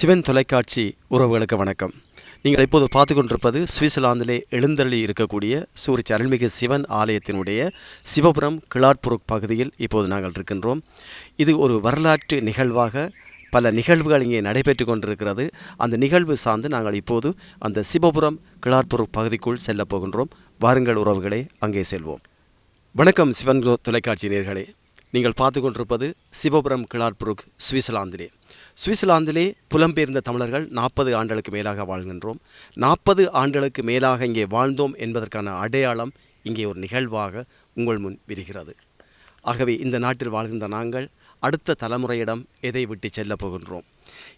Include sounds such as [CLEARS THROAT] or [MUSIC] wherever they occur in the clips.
சிவன் தொலைக்காட்சி உறவுகளுக்கு வணக்கம். நீங்கள் இப்போது பார்த்து கொண்டிருப்பது சுவிட்சர்லாந்திலே எழுந்தருளி இருக்கக்கூடிய சூரிய அருள்மிகு சிவன் ஆலயத்தினுடைய சிவபுரம் கிளாட்புருக் பகுதியில் இப்போது நாங்கள் இருக்கின்றோம். இது ஒரு வரலாற்று நிகழ்வாக பல நிகழ்வுகள் இங்கே நடைபெற்று கொண்டிருக்கிறது. அந்த நிகழ்வு சார்ந்து நாங்கள் இப்போது அந்த சிவபுரம் கிளாட்புருக் பகுதிக்குள் செல்லப் போகின்றோம். வாருங்கள் உறவுகளே அங்கே செல்வோம். வணக்கம் சிவன் தொலைக்காட்சி நேர்களே. நீங்கள் பார்த்து கொண்டிருப்பது சிவபுரம் கிளார்புருக் சுவிட்சர்லாந்திலே. சுவிட்சர்லாந்திலே புலம்பெயர்ந்த தமிழர்கள் நாற்பது ஆண்டுகளுக்கு மேலாக வாழ்கின்றோம். நாற்பது ஆண்டுகளுக்கு மேலாக இங்கே வாழ்ந்தோம் என்பதற்கான அடையாளம் இங்கே ஒரு நிகழ்வாக உங்கள் முன் விரிகிறது. ஆகவே இந்த நாட்டில் வாழ்கின்ற நாங்கள் அடுத்த தலைமுறையிடம் எதை விட்டு செல்லப் போகின்றோம்?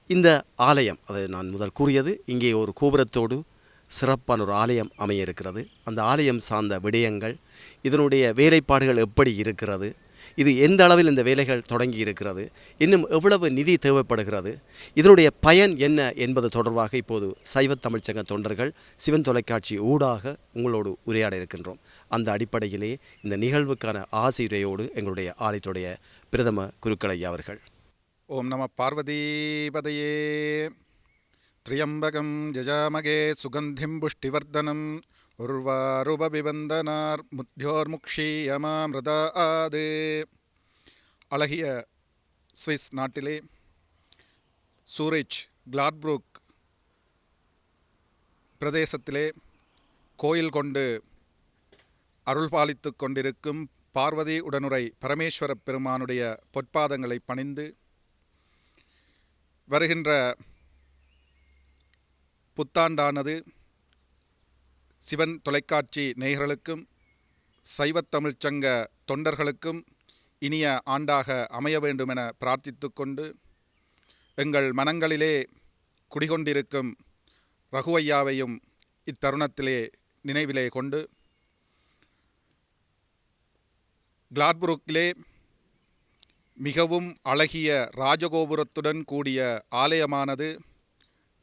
இந்த ஆலயம் அதை நான் முதல் கூறியது இங்கே ஒரு கோபுரத்தோடு சிறப்பான ஒரு ஆலயம் அமைய இருக்கிறது. அந்த ஆலயம் சார்ந்த விடயங்கள் இதனுடைய வேலைப்பாடுகள் எப்படி இருக்கிறது? இது எந்த அளவில் இந்த வேலைகள் தொடங்கி இருக்கிறது இன்னும் எவ்வளவு நிதி தேவைப்படுகிறது? இதனுடைய பயன் என்ன என்பது தொடர்பாக இப்போது சைவ தமிழ்ச்சங்க தொண்டர்கள் சிவன் தொலைக்காட்சி ஊடாக உங்களோடு உரையாட இருக்கின்றோம். அந்த அடிப்படையிலே இந்த நிகழ்வுக்கான ஆசிரியரோடு எங்களுடைய ஆலயத்துடைய பிரதம குருக்களையா அவர்கள். ஓம் நம பார்வதீபதையே. திரியம்பகம் ஜஜாமகே சுகந்திம் புஷ்டிவர்தனம். உர்வாருபபிபந்தனார் முத்தியோர்முக்ஷீயமாமிருதா ஆது அழகிய சுவிஸ் நாட்டிலே சூரிச் கிளாட்ப்ரூக் பிரதேசத்திலே கோயில் கொண்டு அருள்பாலித்துக் கொண்டிருக்கும் பார்வதி உடனுரை பரமேஸ்வர பெருமானுடைய பொற்பாதங்களை பணிந்து வருகின்ற புத்தாண்டானது சிவன் தொலைக்காட்சி நேயர்களுக்கும் சைவத்தமிழ்ச் சங்க தொண்டர்களுக்கும் இனிய ஆண்டாக அமைய வேண்டுமென பிரார்த்தித்து கொண்டு எங்கள் மனங்களிலே குடிகொண்டிருக்கும் ரகுவையாவையும் இத்தருணத்திலே நினைவிலே கொண்டு கிளாட்புருக்கிலே மிகவும் அழகிய ராஜகோபுரத்துடன் கூடிய ஆலயமானது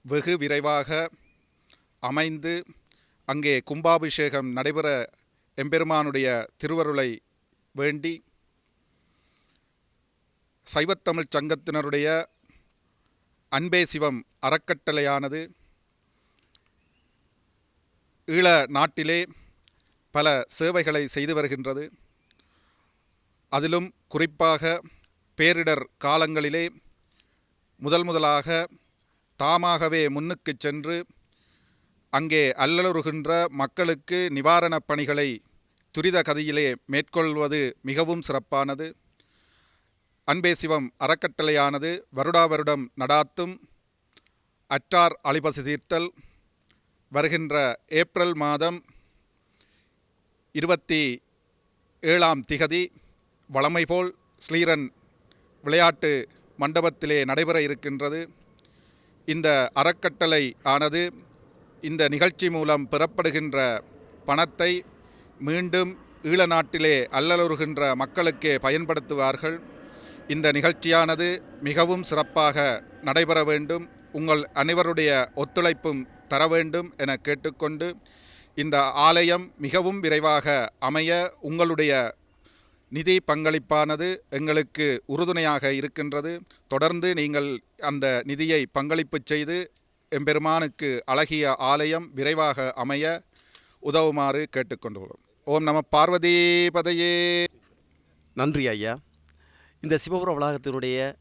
வெகு விரைவாக அமைந்து அங்கே கும்பாபிஷேகம் நடைபெற எம்பெருமானுடைய திருவருளை வேண்டி சைவத்தமிழ் சங்கத்தினருடைய அன்பே சிவம் அறக்கட்டளையானது. ஈழ நாட்டிலே பல சேவைகளை செய்து வருகின்றது. அதிலும் குறிப்பாக பேரிடர் காலங்களிலே முதல் முதலாக தாமாகவே முன்னுக்குச் சென்று அங்கே அல்லலுறுகின்ற மக்களுக்கு நிவாரணப் பணிகளை துரித கதியிலே மேற்கொள்வது மிகவும் சிறப்பானது. அன்பே சிவம் அறக்கட்டளையானது வருடா வருடம் நடாத்தும். அற்றார் அலிபசி தீர்த்தல். வருகின்ற ஏப்ரல் மாதம் இருபத்தி ஏழாம் திகதி வழமை போல் ஸ்ரீரன் விளையாட்டு மண்டபத்திலே நடைபெற இருக்கின்றது. இந்த அறக்கட்டளை ஆனது இந்த நிகழ்ச்சி மூலம் பெறப்படுகின்ற பணத்தை மீண்டும் ஈழ நாட்டிலே அல்லலுறுகின்ற மக்களுக்கே பயன்படுத்துவார்கள். இந்த நிகழ்ச்சியானது மிகவும் சிறப்பாக நடைபெற வேண்டும். உங்கள் அனைவருடைய ஒத்துழைப்பும் தர வேண்டும் என கேட்டுக்கொண்டு இந்த ஆலயம் மிகவும் விரைவாக அமைய உங்களுடைய நிதி பங்களிப்பானது எங்களுக்கு உறுதுணையாக இருக்கின்றது. தொடர்ந்து நீங்கள் அந்த நிதியை பங்களிப்பு செய்து எம்பெருமானுக்கு அழகிய ஆலயம் விரைவாக அமைய உதவுமாறு கேட்டுக்கொண்டுள்ளோம். ஓம் நம பார்வதீபதையே. நன்றி ஐயா. இந்த சிவபுர வளாகத்தினுடைய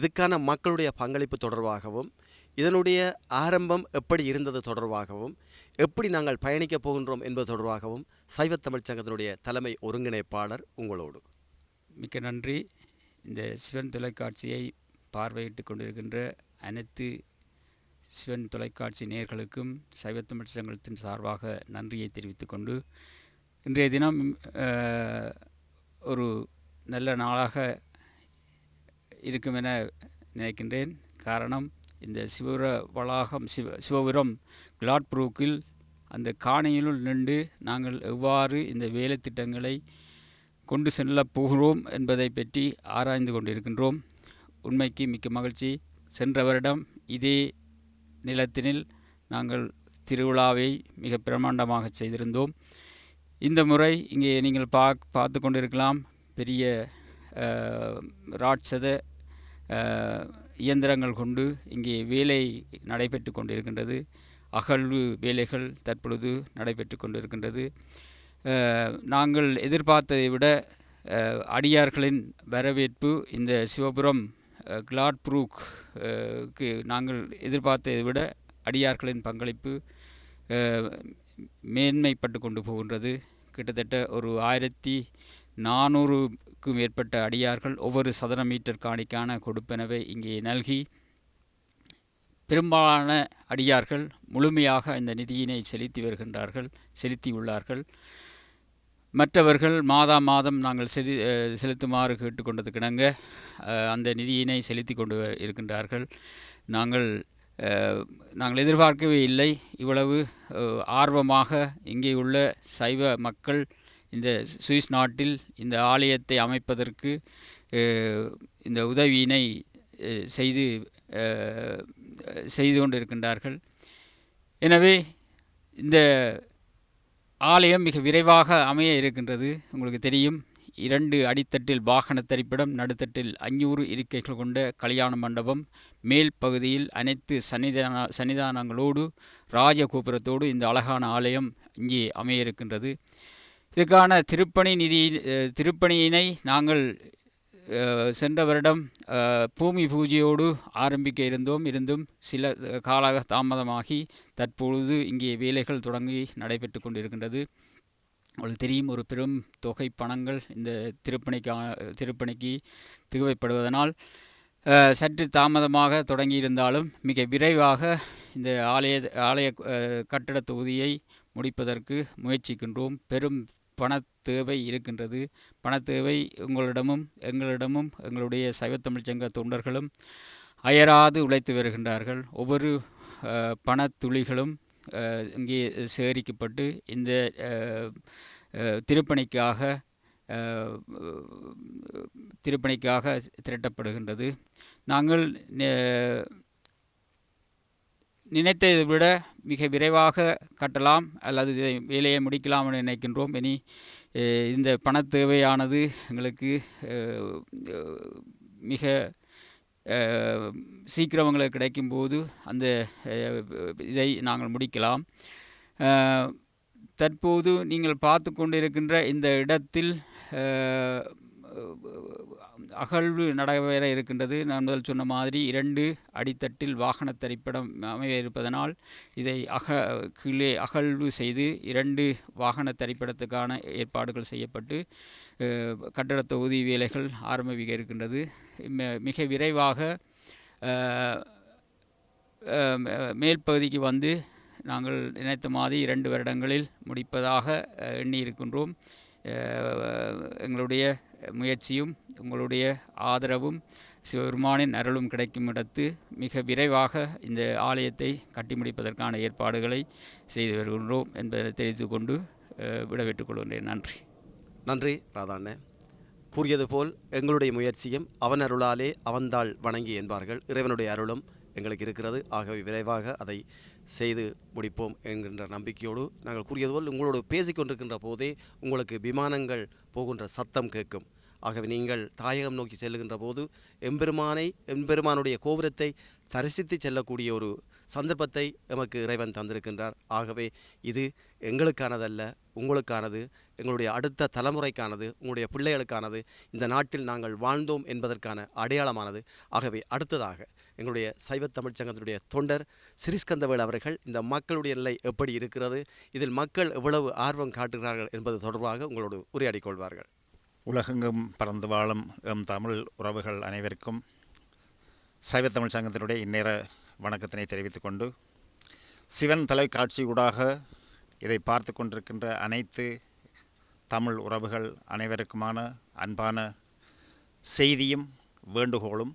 இதுக்கான மக்களுடைய பங்களிப்பு தொடர்பாகவும் இதனுடைய ஆரம்பம் எப்படி இருந்தது தொடர்பாகவும் எப்படி நாங்கள் பயணிக்கப் போகின்றோம் என்பது தொடர்பாகவும் சைவத் தமிழ்ச் சங்கத்தினுடைய தலைமை ஒருங்கிணைப்பாளர் உங்களோடு. மிக்க நன்றி. இந்த சிவன் தொலைக்காட்சியை பார்வையிட்டு கொண்டிருக்கின்ற அனைத்து சிவன் தொலைக்காட்சி நேயர்களுக்கும் சைவத்தமிழ் சங்கத்தின் சார்பாக நன்றியை தெரிவித்துக்கொண்டு இன்றைய தினம் ஒரு நல்ல நாளாக இருக்கும் என நினைக்கின்றேன். காரணம் இந்த சிவபுர வளாகம் சிவ சிவபுரம் கிளாட்ப்ரூக்கில் அந்த காணியினுள் நின்று நாங்கள் எவ்வாறு இந்த வேலை திட்டங்களை கொண்டு செல்லப் போகிறோம் என்பதை பற்றி ஆராய்ந்து கொண்டிருக்கின்றோம். உண்மைக்கு மிக்க மகிழ்ச்சி. சென்ற வருடம் இதே நிலத்தினில் நாங்கள் திருவிழாவை மிக பிரமாண்டமாக செய்திருந்தோம். இந்த முறை இங்கே நீங்கள் பா பார்த்து கொண்டிருக்கலாம். பெரிய ராட்சத இயந்திரங்கள் கொண்டு இங்கே வேலை நடைபெற்று கொண்டிருக்கின்றது. அகழ்வு வேலைகள் தற்பொழுது நடைபெற்று கொண்டிருக்கின்றது. நாங்கள் எதிர்பார்த்ததை விட அடியார்களின் வரவேற்பு இந்த சிவபுரம் கிளாட் ப்ரூக் நாங்கள் எதிர்பார்த்ததை விட அடியார்களின் பங்களிப்பு மேன்மைப்பட்டு கொண்டு போகின்றது. கிட்டத்தட்ட ஒரு ஆயிரத்தி நானூறுக்கும் மேற்பட்ட அடியார்கள் ஒவ்வொரு சதுர மீட்டர் காணிக்கான கொடுப்பனவை இங்கே நல்கி பெரும்பாலான அடியார்கள் முழுமையாக இந்த நிதியினை செலுத்தி வருகின்றார்கள் செலுத்தியுள்ளார்கள். மற்றவர்கள் மாதா மாதம் நாங்கள் செதி செலுத்துமாறு கேட்டுக்கொண்டதுக்கிணங்க அந்த நிதியினை செலுத்தி கொண்டு இருக்கின்றார்கள். நாங்கள் நாங்கள் எதிர்பார்க்கவே இல்லை. இவ்வளவு ஆர்வமாக இங்கே உள்ள சைவ மக்கள் இந்த சுவிஸ் நாட்டில் இந்த ஆலயத்தை அமைப்பதற்கு இந்த உதவியினை செய்து செய்து கொண்டிருக்கின்றார்கள். எனவே இந்த ஆலயம் மிக விரைவாக அமைய இருக்கின்றது. உங்களுக்கு தெரியும் இரண்டு அடித்தட்டில் வாகன தரிப்பிடம் நடுத்தட்டில் அஞ்சூறு இருக்கைகள் கொண்ட கல்யாண மண்டபம். மேல் பகுதியில் அனைத்து சன்னிதான சன்னிதானங்களோடு ராஜகோபுரத்தோடு இந்த அழகான ஆலயம் இங்கே அமைய இருக்கின்றது. இதுக்கான திருப்பணி நிதி திருப்பணியினை நாங்கள் சென்ற வருடம் பூமி பூஜையோடு ஆரம்பிக்க இருந்தோம். இருந்தும் சில கால தாமதமாகி தற்பொழுது இங்கே வேலைகள் தொடங்கி நடைபெற்று கொண்டிருக்கின்றது. உங்களுக்கு தெரியும் ஒரு பெரும் தொகை பணங்கள் இந்த திருப்பணிக்கான திருப்பணிக்கு திகவைப்படுவதனால் சற்று தாமதமாக தொடங்கியிருந்தாலும் மிக விரைவாக இந்த ஆலய ஆலய கட்டிட கட்டட தொகுதியை முடிப்பதற்கு முயற்சிக்கின்றோம். பெரும் பண தேவை இருக்கின்றது. பண தேவை உங்களிடமும் எங்களிடமும் எங்களுடைய சைவத்தமிழ்ச் சங்க தொண்டர்களும் அயராது உழைத்து வருகின்றார்கள். ஒவ்வொரு பணத்துளிகளும் இங்கே சேகரிக்கப்பட்டு இந்த திருப்பணிக்காக திருப்பணிக்காக திரட்டப்படுகின்றது. நாங்கள் நெ- நினைத்ததை விட மிக விரைவாக கட்டலாம் அல்லது இதை வேலையை முடிக்கலாம் என நினைக்கின்றோம். இனி இந்த பணத் தேவையானது எங்களுக்கு மிக சீக்கிரம் எங்களுக்கு கிடைக்கும்போது அந்த இதை நாங்கள் முடிக்கலாம். தற்போது நீங்கள் பார்த்து கொண்டிருக்கின்ற இந்த இடத்தில் அகழ்வு நடைபெற இருக்கின்றது. நான் முதல் சொன்ன மாதிரி இரண்டு அடித்தட்டில் வாகன தரிப்பிடம் அமைய இருப்பதனால் இதை அக கீழே அகழ்வு செய்து இரண்டு வாகன தரிப்பிடத்துக்கான ஏற்பாடுகள் செய்யப்பட்டு அஹ், தொகுதி வேலைகள் ஆரம்பிக்க இருக்கின்றது. மிக விரைவாக மேல் பகுதிக்கு வந்து நாங்கள் நினைத்த மாதிரி இரண்டு வருடங்களில் முடிப்பதாக எண்ணியிருக்கின்றோம். எங்களுடைய முயற்சியும் உங்களுடைய ஆதரவும் சிவபெருமானின் அருளும் கிடைக்கும் இடத்து மிக விரைவாக இந்த ஆலயத்தை கட்டி முடிப்பதற்கான ஏற்பாடுகளை செய்து வருகின்றோம் என்பதை தெரிந்து கொண்டு விடவிட்டுக் கொள்கின்றேன். நன்றி. நன்றி ராதாண்ணே. கூறியது போல் எங்களுடைய முயற்சியும் அவன் அருளாலே அவன்தாள் வணங்கி என்பார்கள். இறைவனுடைய அருளும் எங்களுக்கு இருக்கிறது. ஆகவே விரைவாக அதை செய்து முடிப்போம் என்கின்ற நம்பிக்கையோடு நாங்கள் கூறியது போல் உங்களோடு பேசிக்கொண்டிருக்கின்ற போதே உங்களுக்கு விமானங்கள் போகின்ற சத்தம் கேட்கும். ஆகவே நீங்கள் தாயகம் நோக்கி செல்லுகின்ற போது எம்பெருமானை எம்பெருமானுடைய கோபுரத்தை தரிசித்து செல்லக்கூடிய ஒரு சந்தர்ப்பத்தை எமக்கு இறைவன் தந்திருக்கின்றார். ஆகவே இது எங்களுக்கானதல்ல உங்களுக்கானது எங்களுடைய அடுத்த தலைமுறைக்கானது உங்களுடைய பிள்ளைகளுக்கானது. இந்த நாட்டில் நாங்கள் வாழ்ந்தோம் என்பதற்கான அடையாளமானது. ஆகவே அடுத்ததாக எங்களுடைய சைவ தமிழ்ச்சங்கத்தினுடைய தொண்டர் சிறிஸ்கந்தவேல் அவர்கள் இந்த மக்களுடைய நிலை எப்படி இருக்கிறது இதில் மக்கள் எவ்வளவு ஆர்வம் காட்டுகிறார்கள் என்பது தொடர்பாக உங்களோடு உரையாடிக் கொள்வார்கள். உலகெங்கும் பறந்து வாழும் எம் தமிழ் உறவுகள் அனைவருக்கும் சைவ தமிழ் சங்கத்தினுடைய இந்நேர வணக்கத்தினை தெரிவித்துக் கொண்டு சிவன் தொலைக்காட்சி ஊடாக இதை பார்த்து கொண்டிருக்கின்ற அனைத்து தமிழ் உறவுகள் அனைவருக்குமான அன்பான செய்தியும் வேண்டுகோளும்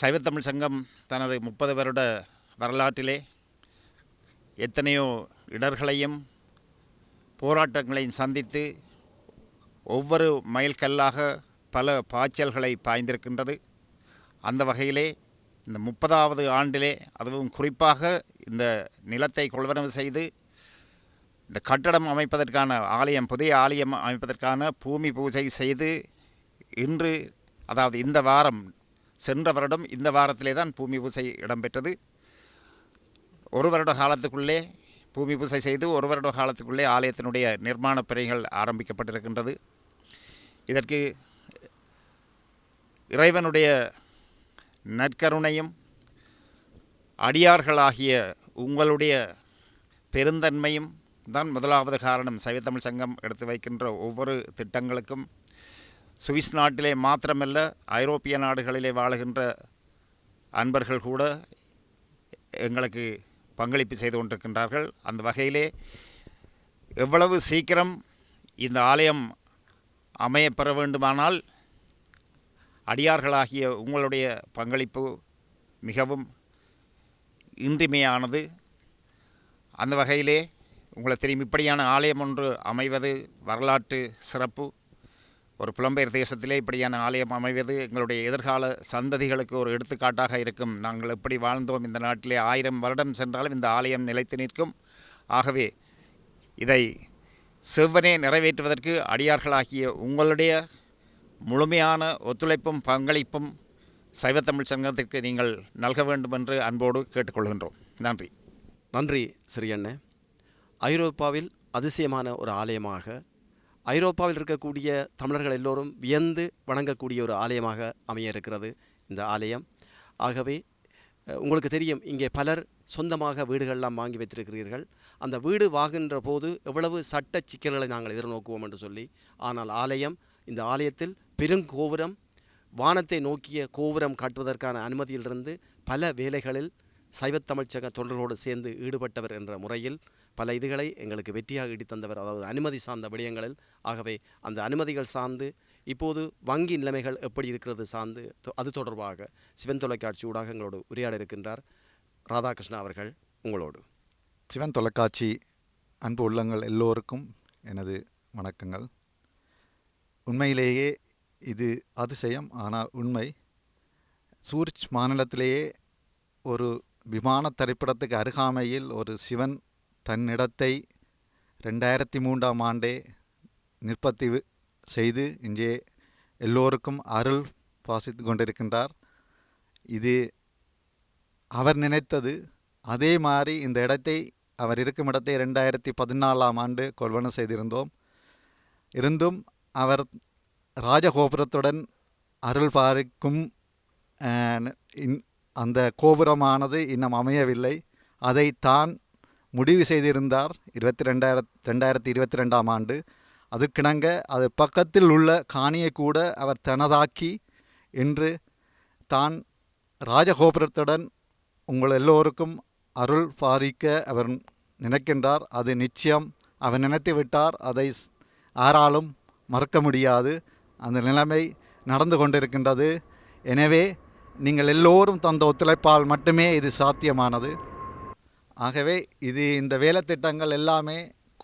சைவத்தமிழ் சங்கம் தனது முப்பது வருட வரலாற்றிலே எத்தனையோ இடர்களையும் போராட்டங்களையும் சந்தித்து ஒவ்வொரு மைல்கல்லாக பல பாய்ச்சல்களை பாய்ந்திருக்கின்றது. அந்த வகையிலே இந்த முப்பதாவது ஆண்டிலே அதுவும் குறிப்பாக இந்த நிலத்தை கொள்வனவு செய்து இந்த கட்டடம் அமைப்பதற்கான ஆலயம் புதிய ஆலயம் அமைப்பதற்கான பூமி பூஜை செய்து இன்று அதாவது இந்த வாரம் சென்ற வருடம் இந்த வாரத்திலே தான் பூமி பூசை இடம்பெற்றது. ஒரு வருட காலத்துக்குள்ளே பூமி பூசை செய்து ஒரு வருட காலத்துக்குள்ளே ஆலயத்தினுடைய நிர்மாணப் பணிகள் ஆரம்பிக்கப்பட்டிருக்கின்றது. இதற்கு இறைவனுடைய நற்கருணையும் அடியார்களாகிய உங்களுடைய பெருந்தன்மையும் தான் முதலாவது காரணம். சைவத்தமிழ் சங்கம் எடுத்து வைக்கின்ற ஒவ்வொரு திட்டங்களுக்கும் சுவிஸ் நாட்டிலே மாத்திரமல்ல ஐரோப்பிய நாடுகளிலே வாழுகின்ற அன்பர்கள் கூட எங்களுக்கு பங்களிப்பு செய்து கொண்டிருக்கின்றார்கள். அந்த வகையிலே எவ்வளவு சீக்கிரம் இந்த ஆலயம் அமையப்பெற வேண்டுமானால் அடியார்களாகிய உங்களுடைய பங்களிப்பு மிகவும் இன்றிமையானது அந்த வகையிலே உங்களை தெரியும் இப்படியான ஆலயம் ஒன்று அமைவது வரலாற்று சிறப்பு. ஒரு புலம்பெயர் தேசத்திலே இப்படியான ஆலயம் அமைவது எங்களுடைய எதிர்கால சந்ததிகளுக்கு ஒரு எடுத்துக்காட்டாக இருக்கும். நாங்கள் எப்படி வாழ்ந்தோம் இந்த நாட்டிலே ஆயிரம் வருடம் சென்றாலும் இந்த ஆலயம் நிலைத்து நிற்கும். ஆகவே இதை செவ்வனே நிறைவேற்றுவதற்கு அடியார்களாகிய உங்களுடைய முழுமையான ஒத்துழைப்பும் பங்களிப்பும் சைவத்தமிழ் சங்கத்திற்கு நீங்கள் நல்க வேண்டும் என்று அன்போடு கேட்டுக்கொள்கின்றோம். நன்றி. நன்றி சிறியண்ணே. ஐரோப்பாவில் அதிசயமான ஒரு ஆலயமாக ஐரோப்பாவில் இருக்கக்கூடிய தமிழர்கள் எல்லோரும் வியந்து வணங்கக்கூடிய ஒரு ஆலயமாக அமைய இருக்கிறது இந்த ஆலயம். ஆகவே உங்களுக்கு தெரியும் இங்கே பலர் சொந்தமாக வீடுகள்லாம் வாங்கி வைத்திருக்கிறீர்கள். அந்த வீடு வாங்குகின்ற போது எவ்வளவு சட்ட சிக்கல்களை நாங்கள் எதிர்நோக்குவோம் என்று சொல்லி ஆனால் ஆலயம் இந்த ஆலயத்தில் பெருங்கோபுரம் வானத்தை நோக்கிய கோபுரம் காட்டுவதற்கான அனுமதியிலிருந்து பல வேலைகளில் சைவத்தமிழ்ச்சக தொண்டர்களோடு சேர்ந்து ஈடுபட்டவர் என்ற முறையில் பல இதுகளை எங்களுக்கு வெற்றியாக இடித்தந்தவர் அதாவது அனுமதி சார்ந்த விடயங்களில். ஆகவே அந்த அனுமதிகள் சார்ந்து இப்போது வங்கி நிலைமைகள் எப்படி இருக்கிறது சார்ந்து தொ- அது தொடர்பாக சிவன் தொலைக்காட்சி ஊடாக எங்களோடு உரையாட இருக்கின்றார் ராதாகிருஷ்ணா அவர்கள் உங்களோடு. சிவன் தொலைக்காட்சி அன்பு உள்ளங்கள் எல்லோருக்கும் எனது வணக்கங்கள். உண்மையிலேயே இது அதிசயம் ஆனால் உண்மை சூரிச் மாநிலத்திலேயே ஒரு விமான திரைப்படத்துக்கு அருகாமையில் ஒரு சிவன் தன்னிடத்தை ரெண்டாயிரத்தி மூன்றாம் ஆண்டே நிற்பத்திவு செய்து இங்கே எல்லோருக்கும் அருள் பாசித்து கொண்டிருக்கின்றார். இது அவர் நினைத்தது. அதே மாதிரி இந்த இடத்தை அவர் இருக்கும் இடத்தை ரெண்டாயிரத்தி பதினாலாம் ஆண்டு கொள்வனை செய்திருந்தோம். இருந்தும் அவர் ராஜகோபுரத்துடன் அருள் பாரிக்கும் இன்- அந்த கோபுரமானது இன்னும் அமையவில்லை. அதை தான் முடிவு செய்திருந்தார். இருபத்தி ரெண்டாயிரத் ரெண்டாயிரத்தி இருபத்தி ரெண்டாம் ஆண்டு. அதுக்கிணங்க அது பக்கத்தில் உள்ள காணியை கூட அவர் தனதாக்கி இன்று தான் ராஜகோபுரத்துடன் உங்கள் எல்லோருக்கும் அருள் பாரிக்க அவர் நினைக்கின்றார். அது நிச்சயம். அவர் நினைத்து விட்டார். அதை யாராலும் மறக்க முடியாது. அந்த நிலைமை நடந்து கொண்டிருக்கின்றது. எனவே நீங்கள் எல்லோரும் தந்த ஒத்துழைப்பால் மட்டுமே இது சாத்தியமானது. ஆகவே இது இந்த வேலை திட்டங்கள் எல்லாமே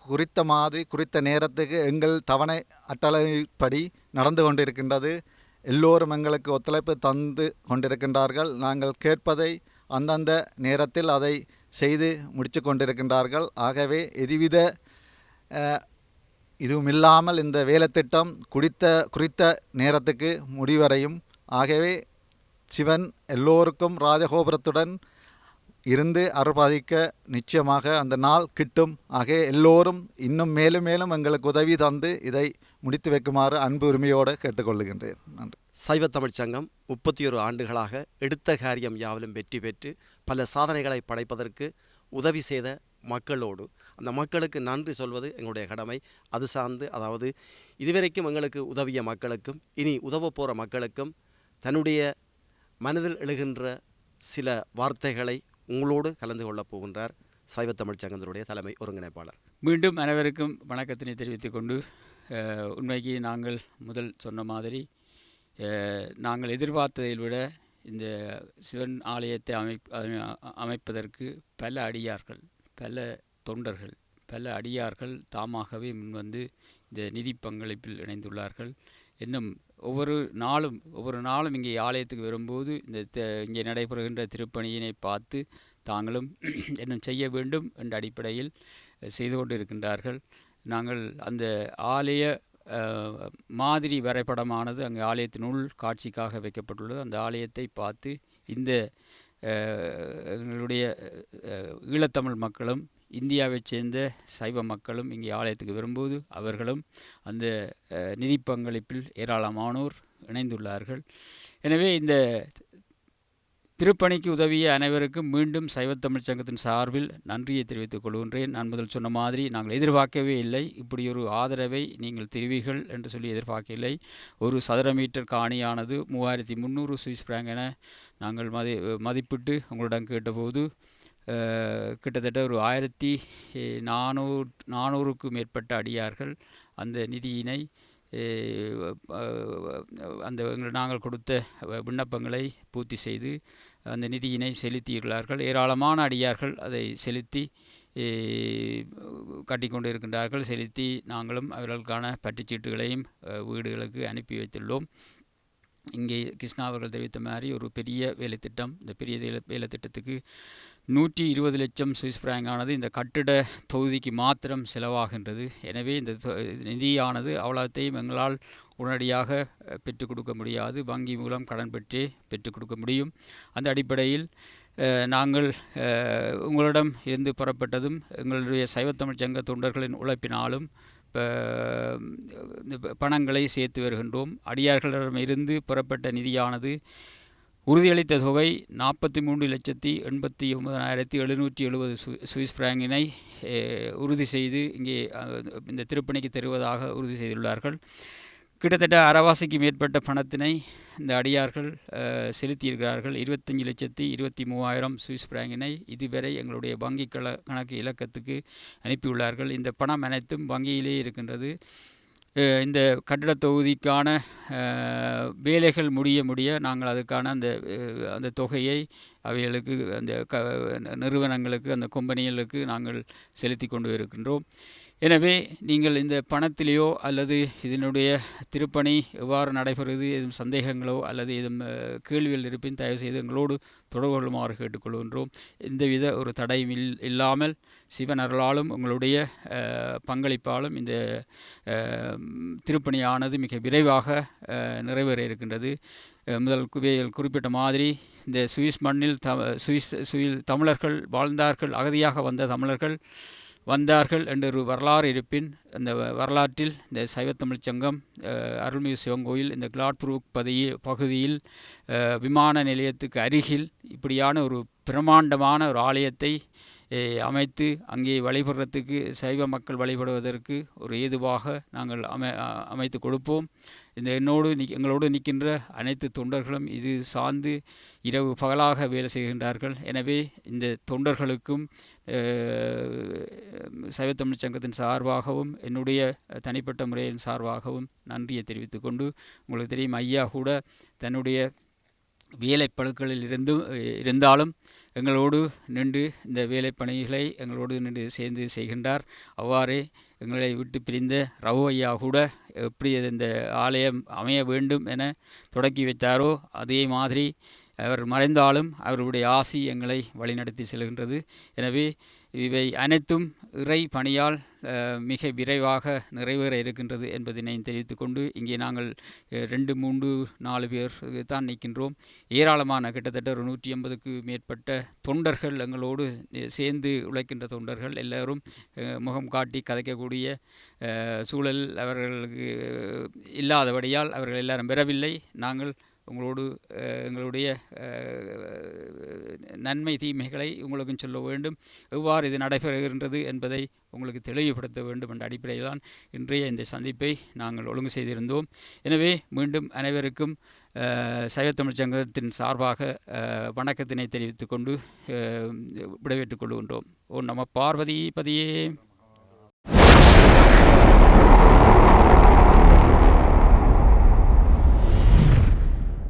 குறித்த மாதிரி குறித்த நேரத்துக்கு எங்கள் தவணை அட்டளைப்படி நடந்து கொண்டிருக்கின்றது. எல்லோரும் எங்களுக்கு ஒத்துழைப்பு தந்து கொண்டிருக்கின்றார்கள். நாங்கள் கேட்பதை அந்தந்த நேரத்தில் அதை செய்து முடித்து கொண்டிருக்கின்றார்கள். ஆகவே எதுவித இதுவும் இல்லாமல் இந்த வேலைத்திட்டம் குறித்த குறித்த நேரத்துக்கு முடிவடையும். ஆகவே சிவன் எல்லோருக்கும் ராஜகோபுரத்துடன் இருந்து அருள்பாதிக்க நிச்சயமாக அந்த நாள் கிட்டும். ஆக எல்லோரும் இன்னும் மேலும் மேலும் எங்களுக்கு உதவி தந்து இதை முடித்து வைக்குமாறு அன்பு உரிமையோடு கேட்டுக்கொள்ளுகின்றேன். நன்றி. சைவத்தமிழ்ச் சங்கம் முப்பத்தி ஒரு ஆண்டுகளாக எடுத்த காரியம் யாவிலும் வெற்றி பெற்று பல சாதனைகளை படைப்பதற்கு உதவி செய்த மக்களோடு. அந்த மக்களுக்கு நன்றி சொல்வது எங்களுடைய கடமை. அது சார்ந்து அதாவது இதுவரைக்கும் எங்களுக்கு உதவிய மக்களுக்கும் இனி உதவ போகிற மக்களுக்கும் தன்னுடைய மனதில் எழுகின்ற சில வார்த்தைகளை உங்களோடு கலந்து கொள்ளப் போகின்றார் சைவ தமிழ் சங்கத்தினுடைய தலைமை ஒருங்கிணைப்பாளர். மீண்டும் அனைவருக்கும் வணக்கத்தினை தெரிவித்துக் கொண்டு உண்மைக்கு நாங்கள் முதல் சொன்ன மாதிரி நாங்கள் எதிர்பார்த்ததை விட இந்த சிவன் ஆலயத்தை அமை அமை- அமைப்பதற்கு பல அடியார்கள் பல தொண்டர்கள் பல அடியார்கள் தாமாகவே முன்வந்து இந்த நிதி பங்களிப்பில் இணைந்துள்ளார்கள். இன்னும் ஒவ்வொரு நாளும் ஒவ்வொரு நாளும் இங்கே ஆலயத்துக்கு வரும்போது இந்த த- இங்கே நடைபெறுகின்ற திருப்பணியினை பார்த்து தாங்களும் [CLEARS THROAT] இன்னும் செய்ய வேண்டும் என்ற அடிப்படையில் செய்து கொண்டு இருக்கின்றார்கள் நாங்கள் அந்த ஆலய மாதிரி வரைபடமானது அங்கே ஆலயத்தினுள் காட்சிக்காக வைக்கப்பட்டுள்ளது. அந்த ஆலயத்தை பார்த்து இந்த எங்களுடைய ஈழத்தமிழ் மக்களும் இந்தியாவைச் சேர்ந்த சைவ மக்களும் இங்கே ஆலயத்துக்கு வரும்போது அவர்களும் அந்த நிதி பங்களிப்பில் ஏராளமானோர் இணைந்துள்ளார்கள். எனவே இந்த திருப்பணிக்கு உதவிய அனைவருக்கும் மீண்டும் சைவத்தமிழ் சங்கத்தின் சார்பில் நன்றியை தெரிவித்துக் கொள்கின்றேன். நான் முதல் சொன்ன மாதிரி நாங்கள் எதிர்பார்க்கவே இல்லை. இப்படி ஒரு ஆதரவை நீங்கள் தெரிவீர்கள் என்று சொல்லி எதிர்பார்க்கவில்லை. ஒரு சதுர மீட்டர் காணியானது மூவாயிரத்தி முந்நூறு சுவிஸ் பிராங்க் என நாங்கள் மதி மதிப்பிட்டு உங்களிடம் கேட்டபோது கிட்டத்தட்ட ஒரு ஆயிரத்தி நானூறு நானூறுக்கும் மேற்பட்ட அடியார்கள் அந்த நிதியினை அந்த நாங்கள் கொடுத்த விண்ணப்பங்களை பூர்த்தி செய்து அந்த நிதியினை செலுத்தியுள்ளார்கள். ஏராளமான அடியார்கள் அதை செலுத்தி கட்டிக்கொண்டு இருக்கின்றார்கள் செலுத்தி நாங்களும் அவர்களுக்கான பட்டுச்சீட்டுகளையும் வீடுகளுக்கு அனுப்பி வைத்துள்ளோம். இங்கே கிருஷ்ணா அவர்கள் தெரிவித்த மாதிரி ஒரு பெரிய வேலைத்திட்டம் இந்த பெரிய வேலை வேலைத்திட்டத்துக்கு நூற்றி இருபது லட்சம் சுவிஸ் பிராங்கானது இந்த கட்டிட தொகுதிக்கு மாத்திரம் செலவாகின்றது. எனவே இந்த நிதியானது அவ்வளோத்தையும் எங்களால் உடனடியாக பெற்றுக் கொடுக்க முடியாது. வங்கி மூலம் கடன் பெற்றே பெற்றுக் கொடுக்க முடியும். அந்த அடிப்படையில் நாங்கள் உங்களிடம் இருந்து புறப்பட்டதும் எங்களுடைய சைவத்தமிழ் சங்க தொண்டர்களின் உழைப்பினாலும் இப்போ இந்த பணங்களை சேர்த்து வருகின்றோம். அடியார்களிடமிருந்து புறப்பட்ட நிதியானது உறுதியளித்த தொகை நாற்பத்தி மூன்று லட்சத்தி எண்பத்தி ஒன்பதாயிரத்தி எழுநூற்றி எழுபது சு சுவிஸ் பிராங்கினை உறுதி செய்து இங்கே இந்த திருப்பணிக்கு தருவதாக உறுதி செய்துள்ளார்கள். கிட்டத்தட்ட அறவாசிக்கு மேற்பட்ட பணத்தினை இந்த அடியார்கள் செலுத்தியிருக்கிறார்கள். இருபத்தஞ்சி லட்சத்தி இருபத்தி மூவாயிரம் சுவிஸ் பிராங்கினை இதுவரை எங்களுடைய வங்கி கல கணக்கு இலக்கத்துக்கு அனுப்பியுள்ளார்கள். இந்த பணம் அனைத்தும் வங்கியிலே இருக்கின்றது. இந்த கட்டிட தொகுதிக்கான வேலைகள் முடிய முடிய நாங்கள் அதுக்கான அந்த அந்த தொகையை அவைகளுக்கு அந்த க நிறுவனங்களுக்கு அந்த கம்பெனிகளுக்கு நாங்கள் செலுத்தி கொண்டு இருக்கின்றோம். எனவே நீங்கள் இந்த பணத்திலேயோ அல்லது இதனுடைய திருப்பணி எவ்வாறு நடைபெறுவது எதுவும் சந்தேகங்களோ அல்லது எதுவும் கேள்விகள் இருப்பின் தயவு செய்து எங்களோடு தொடர்பு கொள்ளுமாறு கேட்டுக்கொள்கின்றோம். எந்தவித ஒரு தடையும் இல் இல்லாமல் சிவன் அருளாலும் உங்களுடைய பங்களிப்பாலும் இந்த திருப்பணியானது மிக விரைவாக நிறைவேற இருக்கின்றது. முதல் குவியல் குறிப்பிட்ட மாதிரி இந்த சுவிஸ் மண்ணில் த சுவிஸ் சுயில் தமிழர்கள் வாழ்ந்தார்கள் அகதியாக வந்த தமிழர்கள் வந்தார்கள் என்ற ஒரு வரலாறு இருப்பின் அந்த வரலாற்றில் இந்த சைவத்தமிழ் சங்கம் அஹ், அருள்மிகு சிவங்கோயில் இந்த கிளாட்புரூக் பதிய பகுதியில் விமான நிலையத்துக்கு அருகில் இப்படியான ஒரு பிரமாண்டமான ஒரு ஆலயத்தை அமைத்து அங்கே வழிபடுறதுக்கு சைவ மக்கள் வழிபடுவதற்கு ஒரு ஏதுவாக நாங்கள் அமை அமைத்து கொடுப்போம். இந்த என்னோடு நி எங்களோடு நிற்கின்ற அனைத்து தொண்டர்களும் இது சார்ந்து இரவு பகலாக வேலை செய்கின்றார்கள். எனவே இந்த தொண்டர்களுக்கும் சைவத்தமிழ் சங்கத்தின் சார்பாகவும் என்னுடைய தனிப்பட்ட முறையின் சார்பாகவும் நன்றியை தெரிவித்துக்கொண்டு உங்களுக்கு தெரியும் ஐயா கூட தன்னுடைய வேலைப்பழுக்களில் இருந்து இருந்தாலும் எங்களோடு நின்று இந்த வேலைப்பணிகளை எங்களோடு நின்று சேர்ந்து செய்கின்றார். அவ்வாறே எங்களை விட்டு பிரிந்த ரவு ஐயா கூட எப்படி இந்த ஆலயம் அமைய வேண்டும் என தொடக்கி வைத்தாரோ அதே மாதிரி அவர் மறைந்தாலும் அவருடைய ஆசி எங்களை வழிநடத்தி செல்கின்றது. எனவே இவை அனைத்தும் இறை பணியால் மிக விரைவாக நிறைவேற இருக்கின்றது என்பதனை தெரிவித்துக்கொண்டு இங்கே நாங்கள் ரெண்டு மூன்று நாலு பேர் தான் நிற்கின்றோம் ஏராளமான கிட்டத்தட்ட ஒரு நூற்றி ஐம்பதுக்கு மேற்பட்ட தொண்டர்கள் எங்களோடு சேர்ந்து உழைக்கின்ற தொண்டர்கள் எல்லோரும் முகம் காட்டி கதைக்கக்கூடிய சூழல் அவர்களுக்கு இல்லாதபடியால் அவர்கள் எல்லாரும் பெறவில்லை நாங்கள் உங்களோடு எங்களுடைய நன்மை தீமைகளை உங்களுக்கும் சொல்ல வேண்டும். எவ்வாறு இது நடைபெறுகின்றது என்பதை உங்களுக்கு தெளிவுபடுத்த வேண்டும் என்ற அடிப்படையில்தான் இன்றைய இந்த சந்திப்பை நாங்கள் ஒழுங்கு செய்திருந்தோம். எனவே மீண்டும் அனைவருக்கும் அஹ், சங்கத்தின் சார்பாக வணக்கத்தினை தெரிவித்துக்கொண்டு விடைபெற்றுக் கொள்கின்றோம். ஓ நம்ம பார்வதி பதியே.